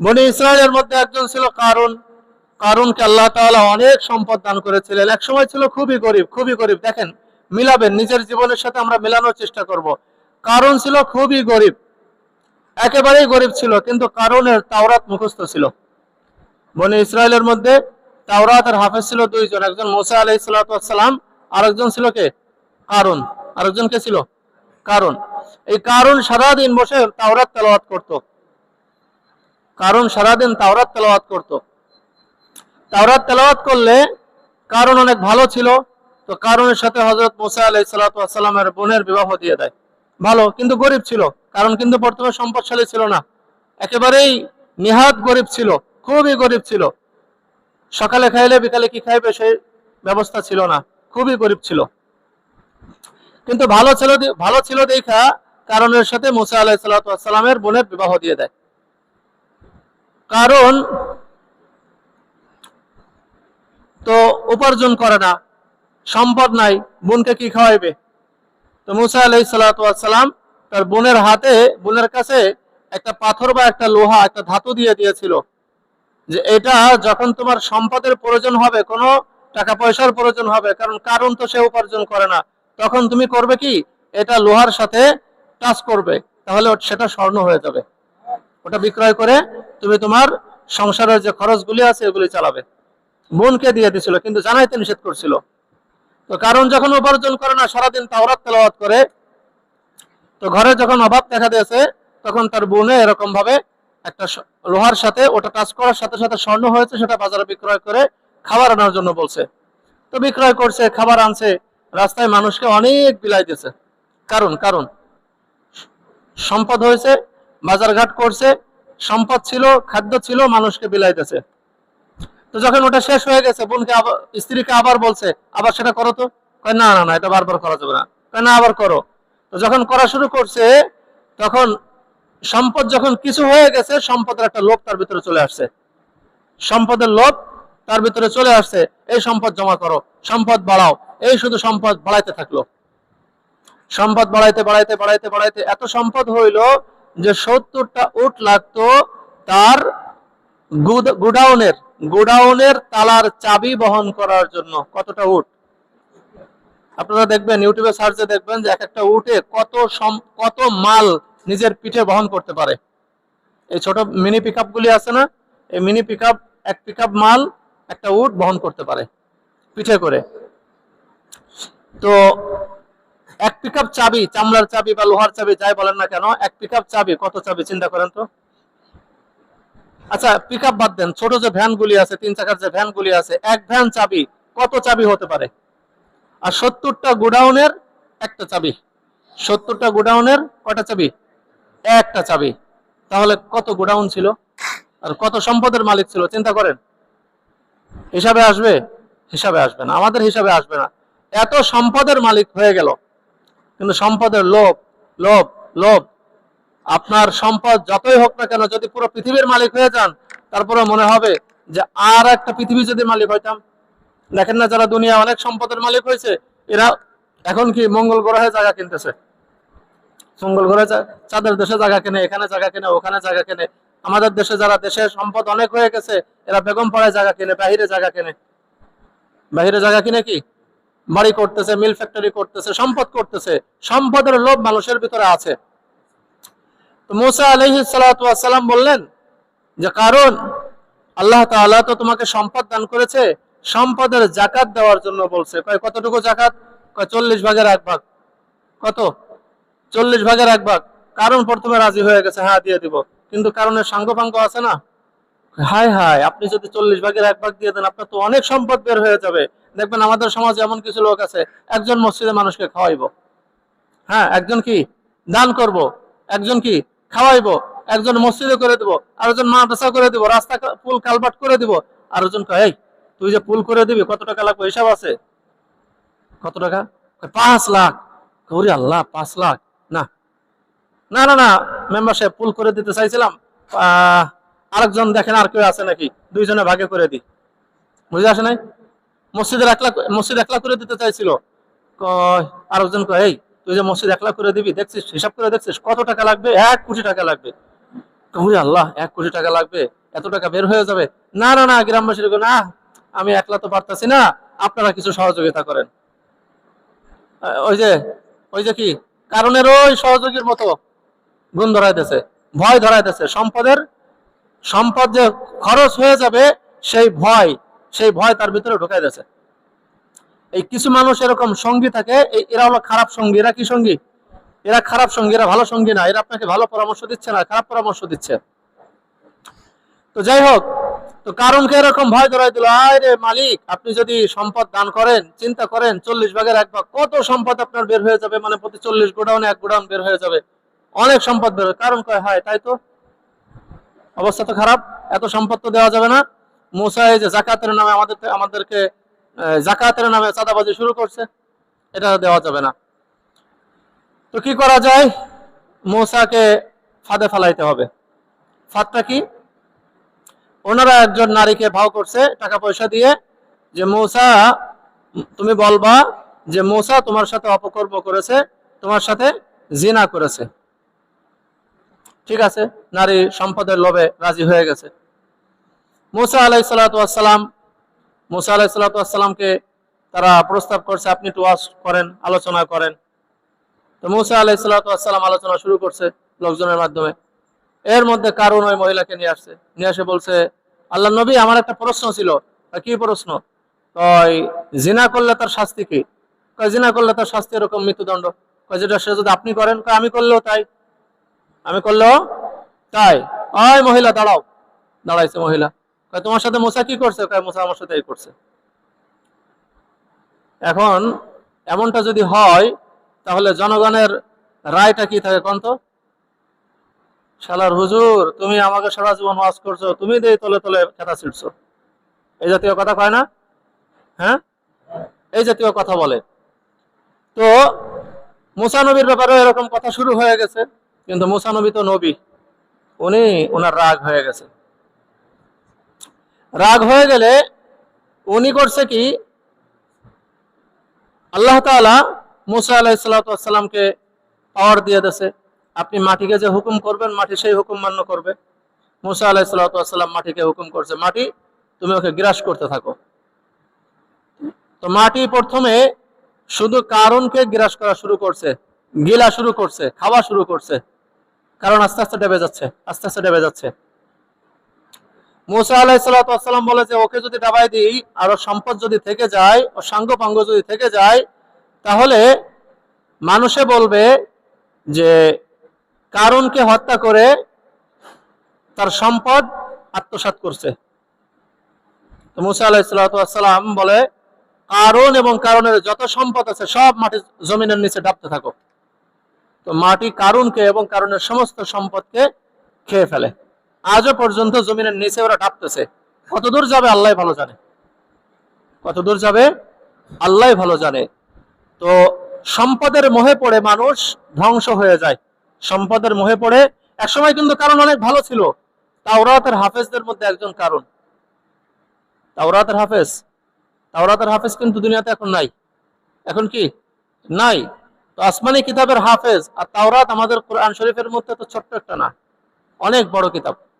বনি ইসরায়েলের মধ্যে একজন ছিল কারুন। কারুনকে আল্লাহ তালা অনেক সম্পদ দান করেছিলেন। এক সময় ছিল খুবই গরিব খুবই গরিব। দেখেন, মিলাবেন, নিজের জীবনের সাথে আমরা মেলানোর চেষ্টা করব। কারণ ছিল খুবই গরিব, একেবারেই গরিব ছিল, কিন্তু কারণের তাওরাত মুখস্থ ছিল। বনি ইসরায়েলের মধ্যে তাওরাত আর হাফেজ ছিল দুইজন, একজন মোসা আলাই সালাম আর একজন ছিল কে? কারণ আরেকজন কে ছিল? কারণ এই কারণ সারাদিন বসে তাওরাত তেলাওয়াত করত। কারণ সারাদিন তাওরাত তেলাওয়াত করত। তাওরাত তেলাওয়াত করলে কারণ অনেক ভালো ছিল, তো কারণের সাথে হজরত মোসা আলাই সালাতামের বোনের বিবাহ দিয়ে দেয়। ভালো, কিন্তু গরিব ছিল, কারণ কিন্তু বর্তমানে সম্পদশালী ছিল না। একেবারেই নিহাত গরিব ছিল, খুবই গরিব ছিল। সকালে খাইলে বিকালে কি খাইবে সেই ব্যবস্থা ছিল না, খুবই গরিব ছিল। কিন্তু ভালো ছিল ভালো ছিল দেখা কারণের সাথে মোসা আলাহ সাল্লামের বোনের বিবাহ দিয়ে দেয়। কারণ তো উপার্জন করে না, সম্পদ নাই, বোনকে কি খাওয়াইবে? তো মুসা আলাই সাল্লাম তার বোনের হাতে, বোনের কাছে একটা পাথর বা একটা লোহা, একটা ধাতু দিয়ে দিয়েছিল যে এটা যখন তোমার সম্পদের প্রয়োজন হবে, কোনো টাকা পয়সার প্রয়োজন হবে, কারণ কারণ তো সে উপার্জন করে না, তখন তুমি করবে কি? এটা লোহার সাথে টাচ করবে, তাহলে সেটা স্বর্ণ হয়ে যাবে। ওটা বিক্রয় করে তুমি তোমার সংসারের যে খরচগুলি আছে এগুলি চালাবে। বোনকে দিয়ে দিছিল, কিন্তু জানাইতে নিষেধ করছিল। তো কারণ যখন উপার্জন করে না, সারাদিন তাওরাত তেলাওয়াত করে, তো ঘরে যখন অভাব দেখা দিয়েছে, তখন তার বোনে এরকম ভাবে একটা লোহার সাথে ওটা টাচ করার সাথে সাথে স্বর্ণ হয়েছে, সেটা বাজারে বিক্রয় করে খাবার আনার জন্য বলছে। তো বিক্রয় করছে, খাবার আনছে, রাস্তায় মানুষকে অনেক বিলাই দিয়েছে কারণ কারণ, সম্পদ হয়েছে বাজারঘাট করছে, সম্পদ ছিল, খাদ্য ছিল, মানুষকে বিলাই দিয়েছে তো যখন ওটা শেষ হয়ে গেছে, বোনকে স্ত্রীকে আবার বলছে, আবার সেটা করো তো? কয়, না না না, এটা বারবার করা যাবে না। কয়, না, আবার করো। তো যখন করা শুরু করছে, তখন সম্পদ যখন কিছু হয়ে গেছে, সম্পদের একটা লোভ তার ভিতরে চলে আসছে। সম্পদের লোভ তার ভিতরে চলে আসছে, এই সম্পদ জমা করো, সম্পদ বাড়াও। এই শুধু সম্পদ বাড়াইতে থাকল। সম্পদ বাড়াইতে বাড়াইতে বাড়াইতে বাড়াইতে এত সম্পদ হইল যে সত্তরটা উট লাগতো, তার গুডাউনের গুডাউনের তালার চাবি বহন করার জন্য কতটা উট? আপনারা দেখবেন, ইউটিউবে সার্চে দেখবেন যে এক একটা উটে কত কত মাল নিজের পিঠে বহন করতে পারে। এই ছোট মিনি পিক গুলি আছে না? এই মিনি পিক এক পিক মাল একটা উট বহন করতে পারে, পিঠে করে। তো এক পিক চাবি, চামড়ার চাবি বা লোহার চাবি, যাই বলেন না কেন, এক পিক চাবি, কত চাবি, চিন্তা করেন তো। আচ্ছা পিক বাদ দেন, ছোট যে ভ্যান গুলি আছে, তিন চাকার যে ভ্যান গুলি আছে, এক ভ্যান চাবি, কত চাবি হতে পারে? আর সত্তরটা গোডাউনের একটা চাবি, সত্তরটা গোডাউনের কটা চাবি? একটা চাবি। তাহলে কত গোডাউন ছিল? আর কত সম্পদের মালিক ছিল, চিন্তা করেন। হিসাবে আসবে? হিসাবে আসবে না, আমাদের হিসাবে আসবে না। এত সম্পদের মালিক হয়ে গেল। কিন্তু সম্পদের লোভ লোভ লোভ। আপনার সম্পদ যতই হোক না কেন, যদি পুরো পৃথিবীর মালিক হয়ে যান তারপরে মনে হবে যে আর একটা পৃথিবী যদি মালিক হইতাম। দেখেন না যারা দুনিয়া অনেক সম্পদের মালিক হয়েছে এরা এখন কি মঙ্গল গ্রহে জায়গা কিনতেছে? মঙ্গল গ্রহে চাঁদের দেশে জায়গা কেনে, এখানে জায়গা কেনে, ওখানে জায়গা কেনে। আমাদের দেশে যারা দেশের সম্পদ অনেক হয়ে গেছে, এরা বেগম পাড়ায় জায়গা কেনে, বাহিরে জায়গা কেনে। বাহিরে জায়গা কিনে কি? বাড়ি করতেছে, মিল ফ্যাক্টরি করতেছে, সম্পদ করতেছে, সম্পদের লোভ মানুষের ভিতরে আছে। তো মুসা আলহি সালাম বললেন যে, কারণ আল্লাহ তাআলা তো তোমাকে সম্পদ দান করেছে, সম্পদের জাকাত দেওয়ার জন্য বলছে। কয়, কতটুকু জাকাত কয়, চল্লিশ ভাগের এক ভাগ। কত? চল্লিশ ভাগের এক ভাগ। কারণ প্রথমে রাজি হয়ে গেছে হ্যাঁ দিয়ে দিব। কিন্তু কারণের সাঙ্গপাঙ্গ আছে না? হায় হায়, আপনি যদি চল্লিশ ভাগের এক ভাগ দিয়ে দেন, আপনার তো অনেক সম্পদ বের হয়ে যাবে। দেখবেন আমাদের সমাজে এমন কিছু লোক আছে, একজন মসজিদে মানুষকে খাওয়াইবো। হ্যাঁ একজন কি? দান করব। একজন কি? খাওয়াইবো। একজন মসজিদে করে দিব। আরেকজন মাদ্রাসা করে দিব। রাস্তা পুল কালবাট করে দিব। আরেকজন কয়, এই, তুই যে পুল করে দিবি, কত টাকা লাগবে? হিসাব আছে। কত টাকা? পাঁচ লাখ। করি, আল্লাহ, পাঁচ লাখ। না। না না না, মেম্বার সাহেব, পুল করে দিতে চাইছিলাম। আরেকজন দেখেন আর কেউ আছে নাকি? দুইজনে ভাগে করে দিই। বুঝে আসে নাই? মসজিদের একলা মসজিদ একলা করে দিতে চাইছিল। কয়, আরেকজন কয়, এই, তুই যে মসজিদ একলা করে দিবি, দেখছিস, হিসাব করে দেখছিস, কত টাকা লাগবে? এক কোটি টাকা লাগবে। কবি আল্লাহ, এক কোটি টাকা লাগবে, এত টাকা বের হয়ে যাবে? না না না, গ্রামবাসীর না, আমি একলা তো পারতাছি না, আপনারা কিছু সহযোগিতা করেন। ওই যে ওই যে কি, কারণের ওই সহযোগীর মতো গুণ ধরাইতেছে ভয় ধরাইতেছে সম্পদের, সম্পদ যে খরচ হয়ে যাবে, সেই ভয় সেই ভয় তার ভিতরে ঢুকাই দিয়েছে। এই কিছু মানুষ এরকম সঙ্গী থাকে এরা হলো খারাপ সঙ্গী। এরা কি সঙ্গী? এরা খারাপ সঙ্গী, এরা ভালো সঙ্গী না। এরা আপনাকে ভালো পরামর্শ দিচ্ছে না, খারাপ পরামর্শ দিচ্ছে। তো যাই হোক, তো কারণকে এরকম ভয় ধরাই দিল আরে মালিক, আপনি যদি সম্পদ দান করেন, চিন্তা করেন, চল্লিশ ভাগের এক ভাগ, কত সম্পদ আপনার বের হয়ে যাবে? মানে প্রতি চল্লিশ গোডাউনে এক গোডাউন বের হয়ে যাবে। অনেক সম্পদ বের হয়, কারণ কয়? হয়, তাই তো? অবস্থা তো খারাপ, এত সম্পদ তো দেওয়া যাবে না। মুসা এই যে জাকাতের নামে আমাদের আমাদেরকে জাকাতের নামে চাঁদাবাজি শুরু করছে, এটা দেওয়া যাবে না। তো কি করা যায়? মৌসাকে ফাঁদে ফেলাইতে হবে। ফাঁদটা কি? ওনারা একজন নারীকে ভাও করছে, টাকা পয়সা দিয়ে, যে মৌসা, তুমি বলবা যে মৌসা তোমার সাথে অপকর্ম করেছে, তোমার সাথে জিনা করেছে। ঠিক আছে? নারী সম্পদের লোভে রাজি হয়ে গেছে। মুসা আলাই সালাতাম মুসা আলাই সালাতামকে তারা প্রস্তাব করছে, আপনি একটু করেন, আলোচনা করেন। তো মুসা আলাই সালাতাম আলোচনা শুরু করছে লোকজনের মাধ্যমে। এর মধ্যে কারণ ওই মহিলাকে নিয়ে আসছে। নিয়ে এসে বলছে আল্লাহ নবী, আমার একটা প্রশ্ন ছিল। কি প্রশ্ন? কয়, জিনা করলে তার শাস্তি কি? জিনা করলে তার শাস্তি এরকম মৃত্যুদণ্ড। যেটা সে যদি আপনি করেন আমি করলেও তাই। আমি করলেও তাই? ওই মহিলা, দাঁড়াও। দাঁড়াইছে মহিলা। তোমার সাথে মোসা কি করছে? মোসা আমার সাথে করছে। এখন এমনটা যদি হয়, তাহলে জনগণের রায়টা কি থাকে কন্ত? শালার হুজুর, তুমি আমাকে সারা জীবন ওয়াজ করছ, তুমি দিয়ে তলে তলে খেতা ছিটছো। এই জাতীয় কথা কয় না? হ্যাঁ? এই জাতীয় কথা বলে। তো মুসা নবীর ব্যাপারে এরকম কথা শুরু হয়ে গেছে, কিন্তু মুসানবী তো নবী। উনি ওনার রাগ হয়ে গেছে। রাগ হয়ে গেলে উনি করছে কি? আল্লাহ তাআলা মুসা আলাইসালামকে পাওয়ার দিয়ে দিয়েছে। আপনি মাটিকে যে হুকুম করবেন, মাটি সেই হুকুম মান্য করবে। মুসা আলাইসালাম মাটিকে হুকুম করছে, মাটি, তুমি ওকে গ্রাস করতে থাকো। তো মাটি প্রথমে শুধু কারণকে গ্রাস করা শুরু করছে, গিলা শুরু করছে, খাওয়া শুরু করছে। কারণ আস্তে আস্তে ডেবে যাচ্ছে, আস্তে আস্তে ডেবে যাচ্ছে। মুসা আলাইসালাম বলে ওকে যদি ডাবাই দিই আর সম্পদ যদি থেকে যায় ও সাঙ্গ পাঙ্গ যদি থেকে যায়, তাহলে মানুষে বলবে যে কারণকে হত্যা করে তার সম্পদ আত্মসাৎ করছে। তো মুসা আলাইসালাম বলে কারণ এবং কারণের যত সম্পদ আছে সব মাটি জমিনের নিচে ডাবতে থাকো তো মাটি কারণকে এবং কারণের সমস্ত সম্পদকে খেয়ে ফেলে। আজও পর্যন্ত জমিনের নিচে ওরা ডাবতেছে কত দূর যাবে আল্লাহ ভালো জানে। কত দূর যাবে আল্লাহ ভালো জানে। তো সম্পদের মোহে পড়ে মানুষ ধ্বংস হয়ে যায়। সম্পদের মোহে পড়ে একসময় কিন্তু কারণ অনেক ভালো ছিল। তাওরাতের হাফেজদের মধ্যে একজন কারণ। তাওরাতের হাফেজ। তাওরাতের হাফেজ কিন্তু দুনিয়াতে এখন নাই। এখন কি? নাই। তো আসমানি কিতাবের হাফেজ আর তাওরাত আমাদের কোরআন শরীফের মধ্যে তো ছোট্ট একটা না। অনেক বড় কিতাব।